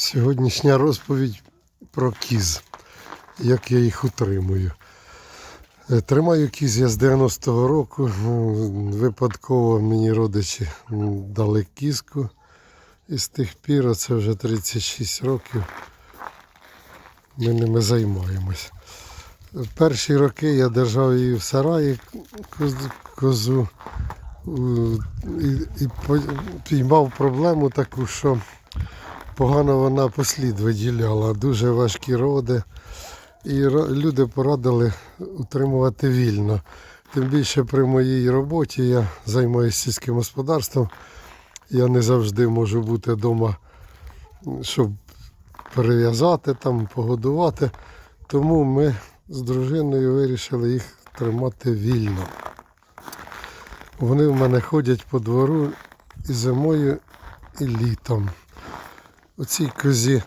Сьогоднішня розповідь про кіз, як я їх утримую. Е, Тримаю кіз я з 90-го року. Випадково мені родичі дали кізку. І з тих пір, це вже 36 років, ми ними займаємось. Перші роки я держав її в сараї козу і, і піймав проблему таку, що погано вона послід виділяла, дуже важкі роди. І люди порадили утримувати вільно. Тим більше при моїй роботі я займаюся сільським господарством. Я не завжди можу бути вдома, щоб перев'язати, там, погодувати. Тому ми з дружиною вирішили їх тримати вільно. Вони в мене ходять по двору і зимою, і літом. Оцій козі,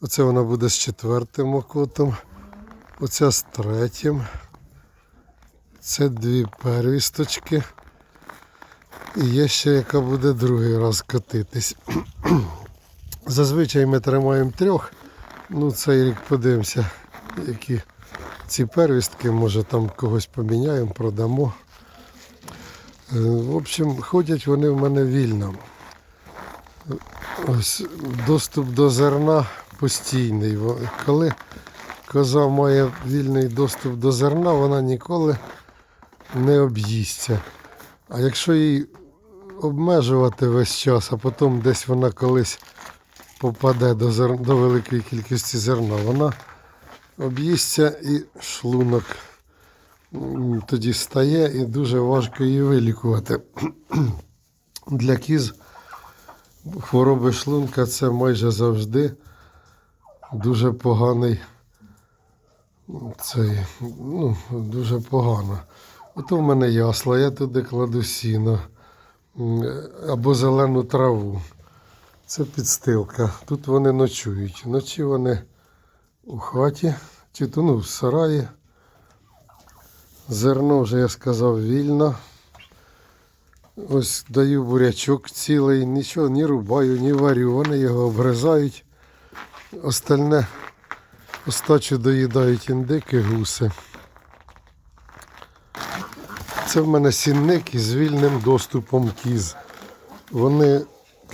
оце вона буде з четвертим окотом, оця з третім. Це дві первісточки. І є ще яка буде другий раз котитись. Зазвичай ми тримаємо трьох. Ну, цей рік подивимося, які ці первістки, може там когось поміняємо, продамо. Е, В общем, ходять вони в мене вільно. Ось доступ до зерна постійний. Коли коза має вільний доступ до зерна, вона ніколи не об'їсться. А якщо її обмежувати весь час, а потім десь вона колись попаде до, зер... до великої кількості зерна, вона об'їсться і шлунок тоді стає і дуже важко її вилікувати. Для кіз хвороби шлунка це майже завжди дуже поганий. Цей, ну, дуже погано. Ото в мене ясла, я туди кладу сіно або зелену траву. Це підстилка. Тут вони ночують. Вночі вони у хаті, чи то ну, в сараї. Зерно вже я сказав вільно. Ось даю бурячок цілий, нічого не рубаю, не варю. Вони його обгризають. Остальне остачу доїдають індики, гуси. Це в мене сінник із вільним доступом кіз. Вони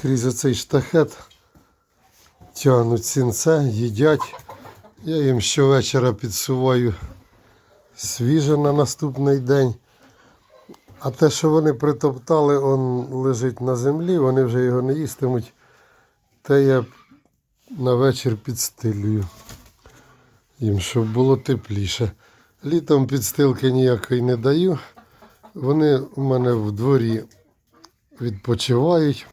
крізь оцей штахет тягнуть сінце, їдять. Я їм щовечора підсуваю свіже на наступний день. А те, що вони притоптали, он лежить на землі, вони вже його не їстимуть. Те я на вечір підстилюю їм, щоб було тепліше. Літом підстилки ніякої не даю. Вони у мене в дворі відпочивають.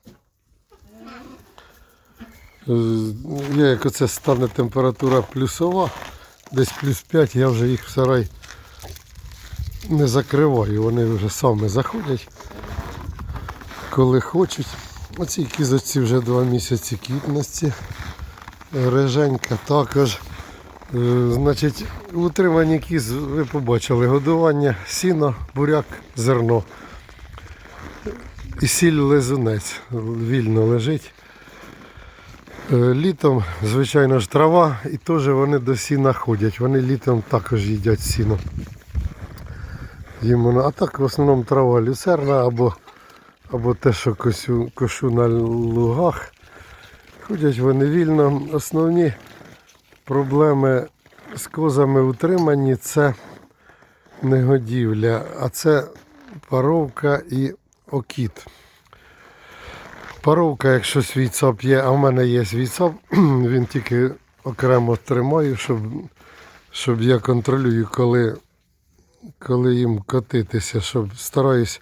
Е, Я, як оце стане температура плюсова, десь плюс 5, я вже їх в сарай не закриваю. Вони вже самі заходять, коли хочуть. Оці кізочці вже два місяці кітності. Реженька також. Е, Значить, в утриманні кіз ви побачили годування, сіно, буряк, зерно. І сіль лизунець вільно лежить. Е, Літом, звичайно ж, трава, і теж вони до сіна ходять. Вони літом також їдять сіно. Їм а так в основному трава люцерна або, або те, що косю, кошу на лугах. Ходять вони вільно. Основні проблеми з козами утримані це не годівля, а це паровка і окіт. Паровка, якщо свій ЦАП є, а в мене є свій ЦАП, він тільки окремо тримаю, щоб, щоб я контролюю, коли, коли їм котитися, щоб стараюсь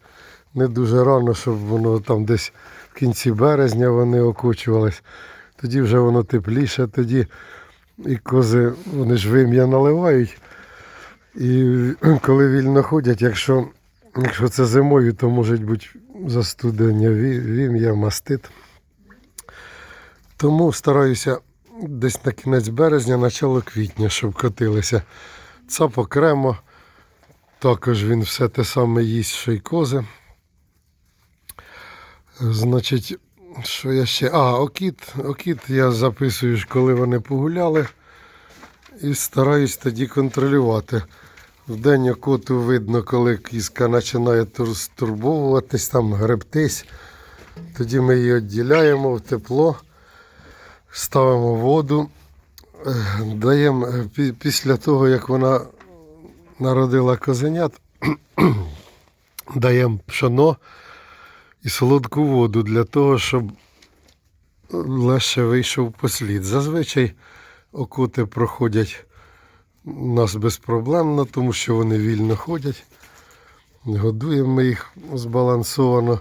не дуже рано, щоб воно там десь в кінці березня вони окучувались. Тоді вже воно тепліше, тоді і кози, вони ж вим'я наливають. І коли вільно ходять, якщо, якщо це зимою, то можуть бути застудення вім'я, мастит. Тому стараюся десь на кінець березня, начало квітня, щоб котилися. Цап окремо. Також він все те саме їсть, що й кози. Значить, Що я ще? А, окіт. Окіт я записую, коли вони погуляли. І стараюсь тоді контролювати. Вдень окоту видно, коли кіска починає тур- стурбовуватись, там гребтись. Тоді ми її відділяємо в тепло, ставимо воду, даємо е, після того, як вона народила козенят, даємо пшоно і солодку воду для того, щоб легше вийшов послід. Зазвичай окоти проходять у нас безпроблемно, тому що вони вільно ходять. Годуємо ми їх збалансовано.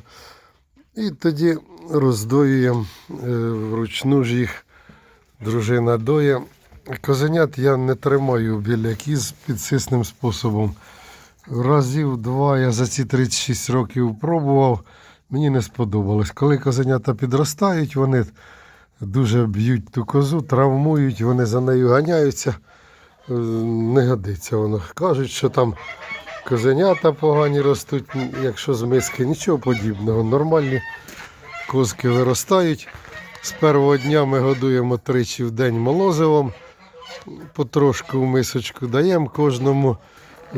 І тоді роздоюємо е, вручну ж їх. Дружина доє. Козенят я не тримаю біля кіз підсисним способом. Разів два я за ці 36 років пробував, мені не сподобалось. Коли козенята підростають, вони дуже б'ють ту козу, травмують, вони за нею ганяються. Е, Не годиться воно. Кажуть, що там козенята погані ростуть, якщо з миски, нічого подібного. Нормальні козки виростають. З першого дня ми годуємо тричі в день молозивом, потрошку в мисочку даємо кожному.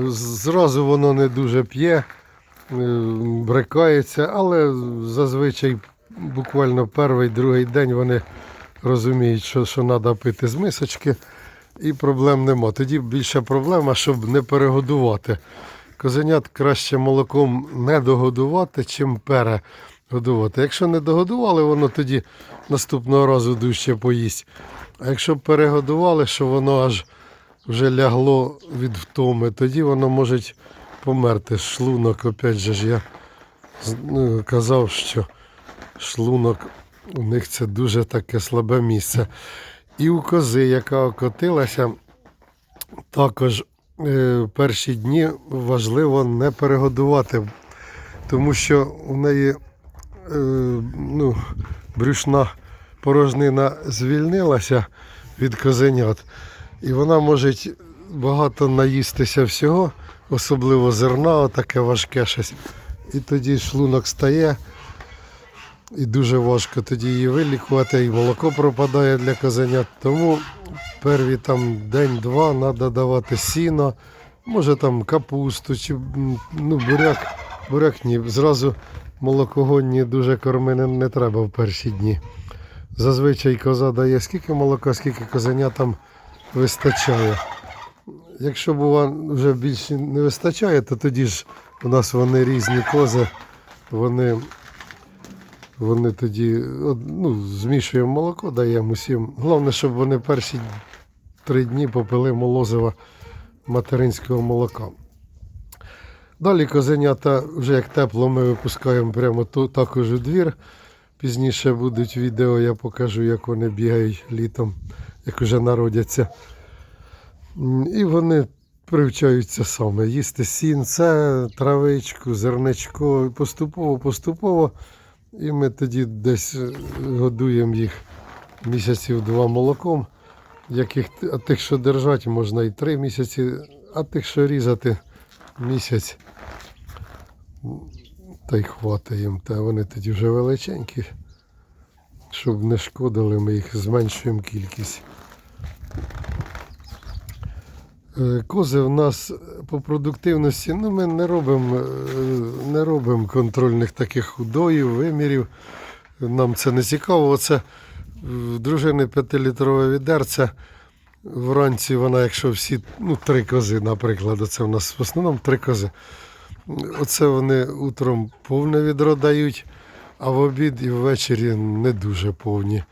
Зразу воно не дуже п'є, е, брикається, але зазвичай буквально перший, другий день вони розуміють, що, що треба пити з мисочки, і проблем нема. Тоді більша проблема, щоб не перегодувати. Козенят краще молоком не догодувати, чим перегодувати. Якщо не догодували, воно тоді наступного разу дужче поїсть. А якщо перегодували, що воно аж вже лягло від втоми, тоді воно може померти. Шлунок, опять же ж я ну, казав, що шлунок у них це дуже таке слабе місце. І у кози, яка окотилася, також е, перші дні важливо не перегодувати, тому що у неї е, ну, брюшна порожнина звільнилася від козенят, і вона може багато наїстися всього, особливо зерна, таке важке щось. І тоді шлунок стає, і дуже важко тоді її вилікувати, і молоко пропадає для козенят. Тому перві там день-два треба давати сіно, може там капусту чи ну, буряк. Буряк ні. Зразу молокогонні дуже корми не, не треба в перші дні. Зазвичай коза дає скільки молока, скільки козенятам вистачає. Якщо бува вже більше не вистачає, то тоді ж у нас вони різні кози, вони, вони тоді ну, змішуємо молоко, даємо усім. Головне, щоб вони перші три дні попили молозива материнського молока. Далі козенята, вже як тепло, ми випускаємо прямо ту, також у двір. Пізніше будуть відео, я покажу, як вони бігають літом, як вже народяться. І вони привчаються саме. Їсти сінце, травичку, зерничко, і поступово, поступово. І ми тоді десь е, годуємо їх місяців два молоком. Яких, а тих, що держати, можна і три місяці, а тих, що різати місяць. Та й хватить їм. Та вони тоді вже величенькі. Щоб не шкодили, ми їх зменшуємо кількість. Е, Кози в нас по продуктивності, ну ми не робимо, е, не робимо контрольних таких худоїв, вимірів. Нам це не цікаво. Оце в дружини 5-літрове відерце. Вранці вона, якщо всі, ну, три кози, наприклад, оце в нас в основному три кози. Оце вони утром повне відро дають, а в обід і ввечері не дуже повні.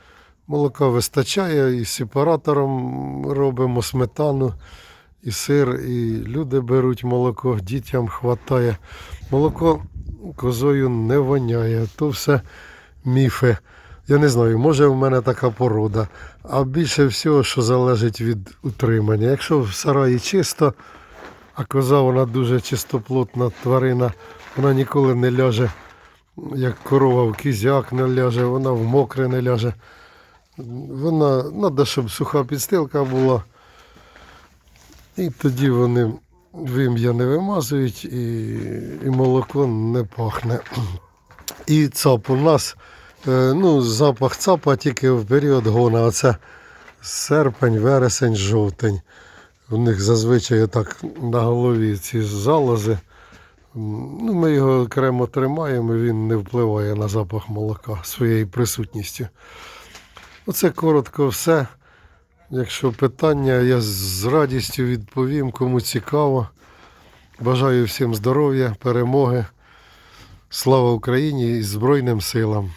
Молока вистачає, і сепаратором робимо сметану, і сир, і люди беруть молоко, дітям вистачає. Молоко козою не воняє, то все міфи. Я не знаю, може в мене така порода. А більше всього, що залежить від утримання. Якщо в сараї чисто, а коза вона дуже чистоплотна тварина, вона ніколи не ляже, як корова в кізяк не ляже, вона в мокре не ляже. Вона треба, щоб суха підстилка була. І тоді вони вим'я не вимазують і, і молоко не пахне. І цап у нас, Е, ну, запах цапа тільки в період гона. Оце серпень, вересень, жовтень. У них зазвичай так на голові ці залози. Ну, ми його окремо тримаємо, він не впливає на запах молока своєю присутністю. Оце коротко все. Якщо питання, я з радістю відповім, кому цікаво. Бажаю всім здоров'я, перемоги. Слава Україні і Збройним силам!